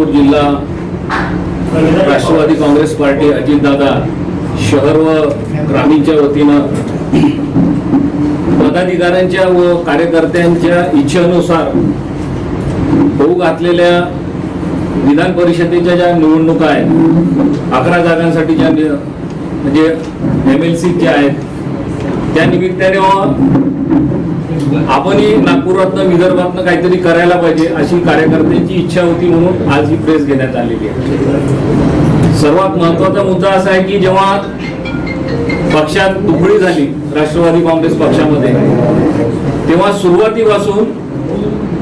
नागपूर जिल्हा राष्ट्रवादी काँग्रेस पार्टी अजितदादा शहर व ग्रामीणच्या वतीनं पदाधिकाऱ्यांच्या व कार्यकर्त्यांच्या इच्छेनुसार होऊ घातलेल्या विधान परिषदेच्या ज्या निवडणुका आहेत अकरा जागांसाठी ज्या म्हणजे एम एल सी ज्या आहेत त्या निमित्ताने आपणही नागपुरातनं विदर्भातनं काहीतरी करायला पाहिजे अशी कार्यकर्त्यांची इच्छा होती म्हणून आज ही प्रेस घेण्यात आलेली आहे. सर्वात महत्त्वाचा मुद्दा असा आहे की जेव्हा पक्षात तुकडी झाली राष्ट्रवादी काँग्रेस पक्षामध्ये तेव्हा सुरुवातीपासून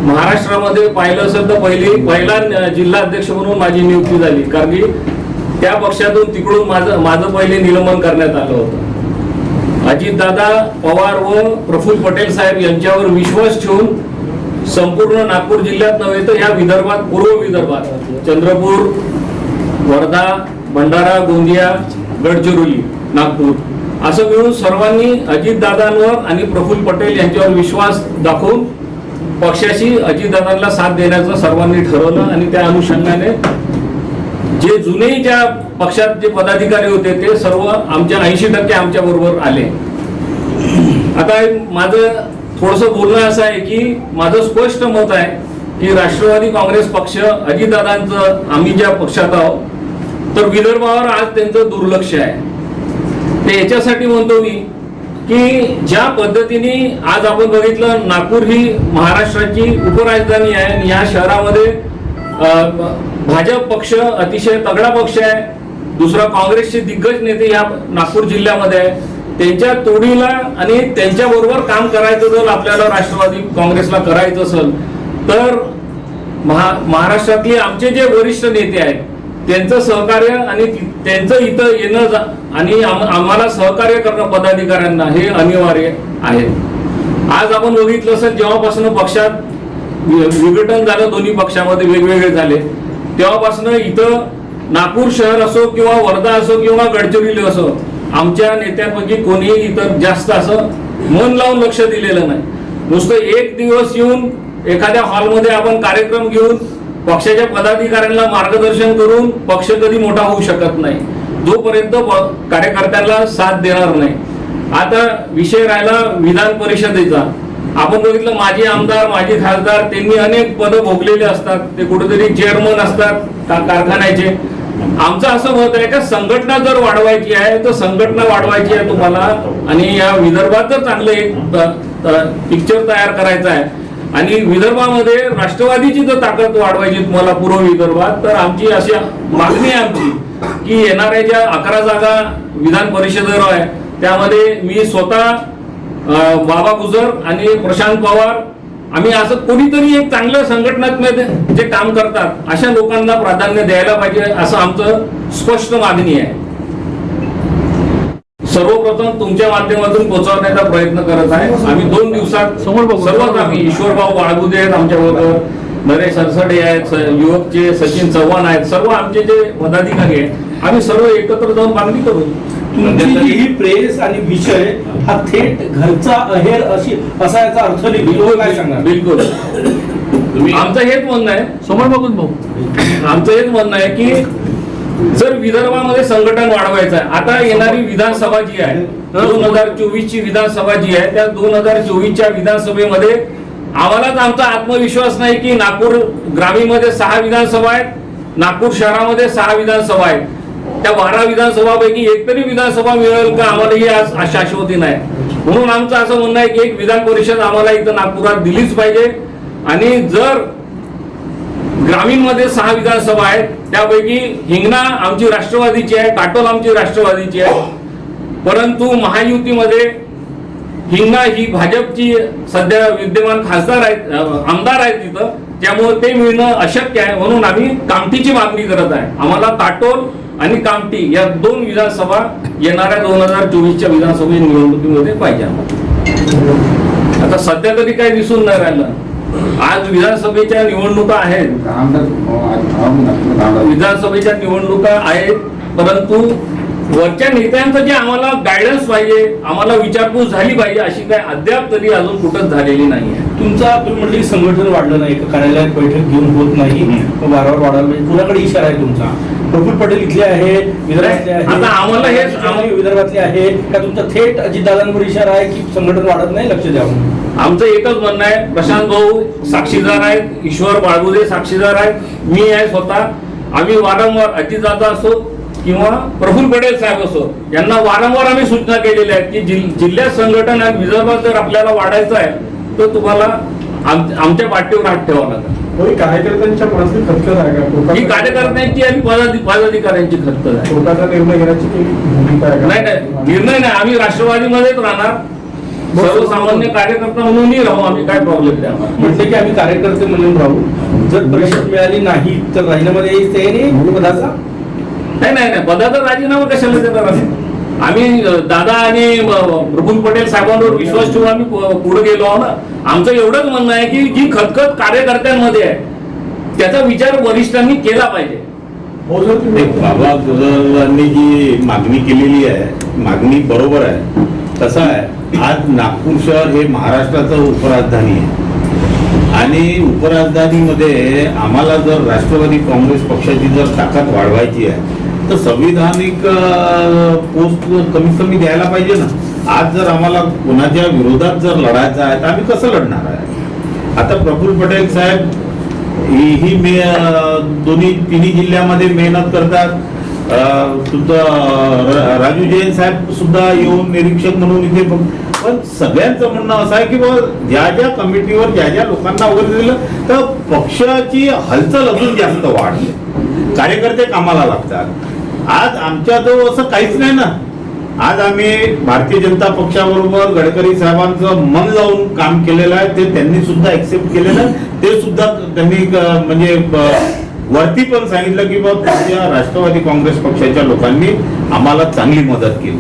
महाराष्ट्रामध्ये पाहिलं असेल तर पहिली पहिला जिल्हा अध्यक्ष म्हणून माझी नियुक्ती झाली. कारण की त्या पक्षातून तिकडून माझं माझं पहिले निलंबन करण्यात आलं होतं. अजितदादा पवार व प्रफुल्ल पटेल साहेब यांच्यावर विश्वास ठेवून संपूर्ण नागपूर जिल्ह्यात नव्हे तर या विदर्भात पूर्व विदर्भात चंद्रपूर वर्धा भंडारा गोंदिया गडचिरोली नागपूर असं मिळून सर्वांनी अजितदादांवर आणि प्रफुल्ल पटेल यांच्यावर विश्वास दाखवून पक्षाशी अजितदादांना साथ देण्याचं सर्वांनी ठरवलं आणि त्या अनुषंगाने जे जुने ज्या पक्षात जे पदाधिकारी होते ते सर्व आमच्या ऐंशी टक्के आमच्या बरोबर आले. आता माझं थोडस बोलणं असं आहे की माझं स्पष्ट मत आहे की राष्ट्रवादी काँग्रेस पक्ष अजितदादांचं आम्ही ज्या पक्षात आहोत तर विदर्भावर आज त्यांचं दुर्लक्ष आहे. ते याच्यासाठी म्हणतो मी की ज्या पद्धतीने आज आपण बघितलं नागपूर ही महाराष्ट्राची उपराजधानी आहे आणि या शहरामध्ये भाजप पक्ष अतिशय तगडा पक्ष आहे. दुसरा काँग्रेसचे दिग्गज नेते या नागपूर जिल्ह्यामध्ये आहे. त्यांच्या तोडीला आणि त्यांच्या बरोबर काम करायचं जर आपल्याला राष्ट्रवादी काँग्रेसला करायचं असेल तर महा महाराष्ट्रातले आमचे जे वरिष्ठ नेते आहेत त्यांचं सहकार्य आणि त्यांचं इथं येणं जा- आणि आम्हाला सहकार्य करणं पदाधिकाऱ्यांना हे अनिवार्य आहे. आज आपण बघितलं असेल जेव्हापासून पक्षात विघटन झालं दोन्ही पक्षामध्ये वेगवेगळे झाले. तेव्हापासून इथं नागपूर शहर असो किंवा वर्धा असो किंवा गडचिरोली असो आमच्या नेत्यांपैकी कोणीही इतर जास्त असं मन लावून लक्ष दिलेलं नाही. नुसतं एक दिवस येऊन एखाद्या हॉलमध्ये आपण कार्यक्रम घेऊन पक्षाच्या पदाधिकाऱ्यांना मार्गदर्शन करून पक्ष कधी मोठा होऊ शकत नाही. जोपर्यंत कार्यकर्त्यांना साथ देणार नाही. आता विषय राहिला विधान परिषदेचा. आपण बघितलं माजी आमदार माजी खासदार त्यांनी अनेक पदं भोगलेले असतात. ते कुठेतरी चेअरमन असतात कारखान्याचे. आमचं असं मत आहे का संघटना जर वाढवायची आहे तर संघटना वाढवायची आहे तुम्हाला. आणि या विदर्भात जर चांगलं एक पिक्चर तयार करायचं आहे. आणि विदर्भामध्ये राष्ट्रवादीची जर ताकद वाढवायची तुम्हाला पूर्व विदर्भात तर आमची अशी मागणी आहे आमची की येणाऱ्या ज्या अकरा जागा विधान परिषदेवर आहे त्यामध्ये मी स्वतः बाबा गुजर आणि प्रशांत पवार आम्ही असं कोणीतरी एक चांगलं संघटनात्मक जे काम करतात अशा लोकांना प्राधान्य द्यायला पाहिजे असं आमचं स्पष्ट मागणी आहे. सर्वप्रथम तुमच्या माध्यमातून पोहोचवण्याचा प्रयत्न करत आहे. आम्ही दोन दिवसात. सर्वच आम्ही ईश्वरभाऊ बाळगुदे आहेत आमच्या बरोबर नरेश सरसडे आहेत युवकचे सचिन चव्हाण आहेत सर्व आमचे जे पदाधिकारी आहेत आम्ही सर्व एकत्र जाऊन मागणी करू. तुमची जी ही प्रेस आणि विषय हा थेट घरचा अहेर अशी असा याचा अर्थ निघतो बिलकुल काय सांगणार? बिलकुल. आमचं हेच म्हणणं आहे. समोर बघून भाऊ आमचं हेच म्हणणं आहे की जर विदर्भामध्ये संघटन वाढवायचं आहे आता येणारी विधानसभा जी आहे दोन हजार चोवीस ची विधानसभा जी आहे त्या दोन हजार चोवीसच्या विधानसभेमध्ये आम्हालाच आमचा आत्मविश्वास नाही की नागपूर ग्रामीणमध्ये सहा विधानसभा आहेत नागपूर शहरामध्ये सहा विधानसभा आहेत. त्या बारा विधानसभापैकी एक तरी विधानसभा मिळेल का आम्हाला ही आज शाश्वती नाही म्हणून आमचं असं म्हणणं आहे की एक विधान परिषद आम्हाला इथं नागपुरात दिलीच पाहिजे. आणि जर ग्रामीणमध्ये सहा विधानसभा आहेत त्यापैकी हिंगणा आमची राष्ट्रवादीची आहे काटोल आमची राष्ट्रवादीची आहे. परंतु महायुतीमध्ये हिंगणा ही भाजपची सध्या विद्यमान खासदार आहेत आमदार आहेत तिथं. त्यामुळे ते मिळणं अशक्य आहे म्हणून आम्ही कामठीची मागणी करत आहे. आम्हाला काटोल आणि कामठी या दोन विधानसभा येणाऱ्या दोन हजार चोवीसच्या विधानसभा निवडणुकीमध्ये पाहिजे आता सध्या तरी काही दिसून नाही राहिलं. आज विधानसभेच्या निवडणुका आहेत. विधानसभेच्या निवडणुका आहेत परंतु वरच्या नेत्यांचं जे आम्हाला गायडन्स पाहिजे आम्हाला विचारपूस झाली पाहिजे अशी काय अद्याप तरी अजून कुठंच झालेली नाही आहे. तुमचा तुम्ही म्हटलं संघटन वाढलं नाही कार्यालयात बैठक घेऊन होत नाही. वारंवार वाढायला पाहिजे. कुणाकडे इशारा आहे तुमचा? प्रफुल्ल पटेल इथले आहे विदर्भातले आहे आता आम्हाला हे- आणि विदर्भातले आहे. का तुमचा थेट अजितदादांवर इशारा आहे की संघटन वाढत नाही? लक्ष द्यावं आमचं एकच म्हणणं आहे प्रशांत भाऊ साक्षीदार आहेत ईश्वर बाळगुदे साक्षीदार आहेत मी आहे स्वतः. आम्ही वारंवार अजितदादा असो किंवा प्रफुल्ल पटेल साहेब असो यांना वारंवार आम्ही सूचना केलेल्या आहेत की जिल- जिल्ह्यात संघटन आणि विदर्भात जर आपल्याला वाढायचं आहे तर तुम्हाला आम- आमच्या पाठीवर हात ठेवावा लागेल. कार्यकर्त्यांच्या मनातली खतखत आहे का? ही कार्यकर्त्यांची आणि पदाधि- पदाधिकाऱ्यांची खतखत आहे. कोर्टाचा निर्णय घेण्याची भूमिका आहे नाही नाही. निर्णय नाही. आम्ही राष्ट्रवादीमध्येच राहणार. सर्वसामान्य कार्यकर्ता म्हणूनही राहू आम्ही. काय प्रॉब्लेम आम्हाला? म्हटलं की आम्ही कार्यकर्ते म्हणून राहू. जर परिषद मिळाली नाही तर राजीनामा द्यायची तयारी पदाचा नाही नाही नाही. पदाचा राजीनामा कशाला देणार आम्ही? आम्ही दादा आणि प्रफुल्ल पटेल साहेबांवर विश्वास ठेवून आम्ही पुढे गेलो आहोत ना. आमचं एवढंच म्हणणं आहे की जी खतखत कार्यकर्त्यांमध्ये आहे त्याचा विचार वरिष्ठांनी केला पाहिजे. हो बाबा गुजरांनी जी मागणी केलेली आहे मागणी बरोबर आहे कसं आहे. आज नागपूर शहर हे महाराष्ट्राचं उपराजधानी आहे. आणि उपराजधानीमध्ये आम्हाला जर राष्ट्रवादी काँग्रेस पक्षाची जर ताकद वाढवायची आहे तर संविधानिक पोस्ट कमीत कमी द्यायला पाहिजे ना. आज जर आम्हाला कोणाच्या विरोधात जर लढायचं आहे तर आम्ही कसं लढणार आहे? आता प्रफुल्ल पटेल साहेब ही ही मे दोन्ही तिन्ही जिल्ह्यामध्ये मेहनत करतात. सुद्धा राजू जैन साहेब सुद्धा येऊन निरीक्षक म्हणून इथे पण सगळ्यांचं म्हणणं असं आहे की बाबा ज्या ज्या कमिटीवर ज्या ज्या लोकांना वगैरे दिलं तर पक्षाची हालचाल अजून जास्त वाढली. कार्यकर्ते कामाला लागतात. आज आमच्याजवळ असं काहीच नाही ना. आज आम्ही भारतीय जनता पक्षाबरोबर गडकरी साहेबांचं मन लावून काम केलेलं आहे. ते त्यांनी सुद्धा एक्सेप्ट केलेलं आहे. ते सुद्धा त्यांनी म्हणजे वरती पण सांगितलं की बाबा तुमच्या राष्ट्रवादी काँग्रेस पक्षाच्या लोकांनी आम्हाला चांगली मदत केली.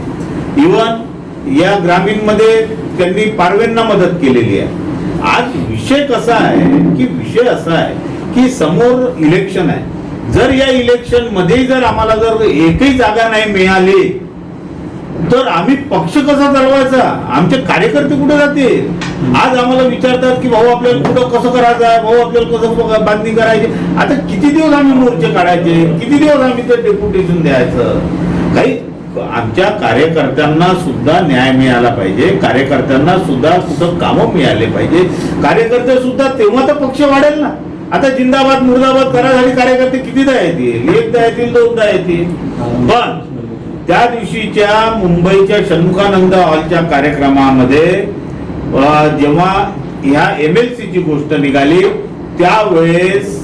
इवन या ग्रामीणमध्ये त्यांनी पारवेंना मदत केलेली आहे. आज विषय कसा आहे की विषय असा आहे की समोर इलेक्शन आहे. जर या इलेक्शनमध्ये जर आम्हाला जर एकही जागा नाही मिळाली तर आम्ही पक्ष कसा चालवायचा? आमचे कार्यकर्ते कुठे जाते आज आम्हाला विचारतात की भाऊ आपल्याला कुठं कसं करायचं? आहे भाऊ आपल्याला कसं बांधणी करायची? आता किती दिवस आम्ही मोर्चे काढायचे? किती दिवस आम्ही ते डेप्युटेशन द्यायचं? काही आमच्या कार्यकर्त्यांना सुद्धा न्याय मिळाला पाहिजे. कार्यकर्त्यांना सुद्धा कुठं कामं मिळाले पाहिजे. कार्यकर्ते सुद्धा तेव्हा तर पक्ष वाढेल ना. आता जिंदाबाद मुर्दाबाद करायसाठी कार्यकर्ते कितीदा येतील? एकदा येतील दोनदा येतील? पण त्या दिवशीच्या मुंबईच्या षण्मुखानंद हॉलच्या कार्यक्रमामध्ये जेव्हा ह्या एम एल ची गोष्ट निघाली त्यावेळेस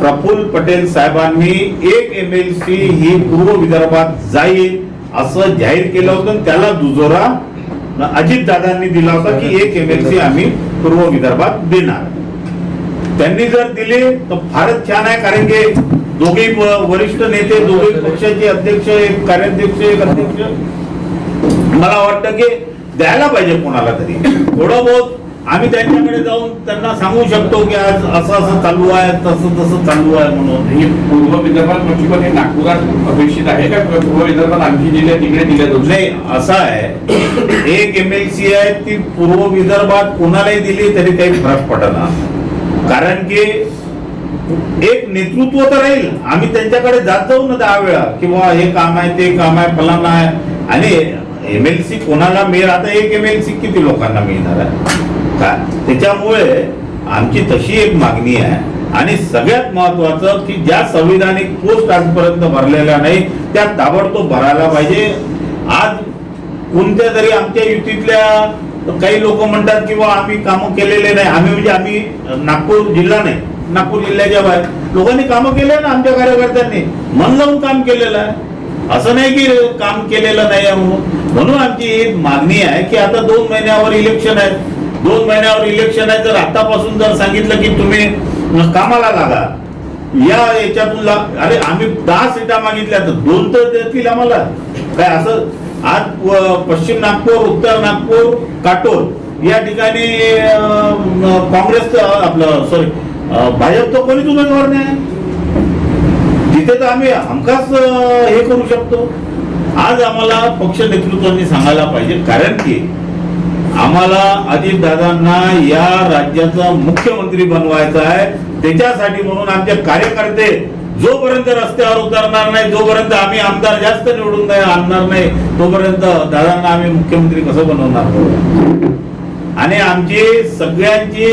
प्रफुल्ल पटेल साहेबांनी एक एम एल सी ही पूर्व विदर्भात जाईल असं जाहीर केलं होतं त्याला दुजोरा अजित दादांनी दिला होता की एक एम एल सी आम्ही पूर्व विदर्भात देणार. त्यांनी जर दिले तर फारच छान आहे कारण की दोघेही व- वरिष्ठ नेते दोघेही पक्षाचे अध्यक्ष एक कार्याध्यक्ष एक अध्यक्ष. मला वाटतं की द्यायला पाहिजे कोणाला तरी. थोडं बहुत आम्ही त्यांच्याकडे जाऊन त्यांना सांगू शकतो की आज असं असं चालू आहे तसं तसं चालू आहे म्हणून. ही पूर्व विदर्भात म्हणजे पण हे नागपुरात अपेक्षित आहे का? पूर्व विदर्भात आणखी जिल्हे तिकडे दिल्या जाऊ नाही असं आहे. एक एम एल सी आहे ती पूर्व विदर्भात कोणालाही दिली तरी काही फरक पडणार कारण की एक नेतृत्व तर राहील. आम्ही त्यांच्याकडे जात जाऊ ना दहा वेळा. किंवा हे काम आहे ते काम आहे फलाना आहे. आणि एम एल सी कोणाला मिळेल? आता एक एम एल सी किती लोकांना मिळणार आहे? का? त्याच्यामुळे आमची तशी एक मागणी आहे. आणि सगळ्यात महत्वाचं की ज्या संविधानिक पोस्ट आजपर्यंत भरलेल्या नाही त्या ताबडतोब भरायला पाहिजे. आज कोणत्या तरी आमच्या युतीतल्या काही लोक म्हणतात की आम्ही कामं केलेले नाही. आम्ही म्हणजे आम्ही नागपूर जिल्हा नाही. नागपूर जिल्ह्याच्या बाहेर. लोकांनी कामं केले ना आमच्या कार्यकर्त्यांनी. मन लावून काम केलेलं आहे. असं नाही की काम केलेलं नाही आहे म्हणून. म्हणून आमची एक मागणी आहे की आता दोन महिन्यावर इलेक्शन आहे दोन महिन्यावर इलेक्शन आहे तर आतापासून जर सांगितलं की तुम्ही कामाला लागा. या याच्यातून अरे आम्ही दहा सीटा मागितल्या. तर दोन तर देतील आम्हाला. काय असं आज पश्चिम नागपूर उत्तर नागपूर काटोल या ठिकाणी काँग्रेस आपलं सॉरी भाजप तर कोणीच उमेदवार नाही तिथे तर आम्ही हमखास हे करू शकतो. आज आम्हाला पक्ष नेतृत्वाने सांगायला पाहिजे कारण की आम्हाला अजितदादांना या राज्याचा मुख्यमंत्री बनवायचा आहे. त्याच्यासाठी म्हणून आमचे कार्यकर्ते जोपर्यंत रस्त्यावर उतरणार नाही जोपर्यंत आम्ही आमदार जास्त निवडून आणणार नाही तोपर्यंत दादांना आम्ही मुख्यमंत्री कसं बनवणार? आणि आमची सगळ्यांची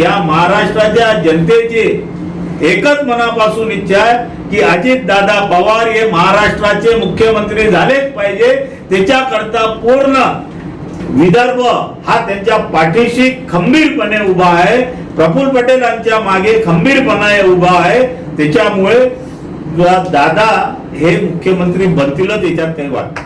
या महाराष्ट्राच्या जनतेची एकच मनापासून इच्छा आहे की अजित दादा पवार हे महाराष्ट्राचे मुख्यमंत्री झालेच पाहिजे. त्याच्याकरता पूर्ण विदर्भ हा त्यांच्या पाठीशी खंबीरपणे उभा आहे. प्रफुल्ल पटेलांच्या मागे खंबीरपणे उभा आहे. त्याच्यामुळे दादा हे मुख्यमंत्री बनतीलच याच्यात काही वाटत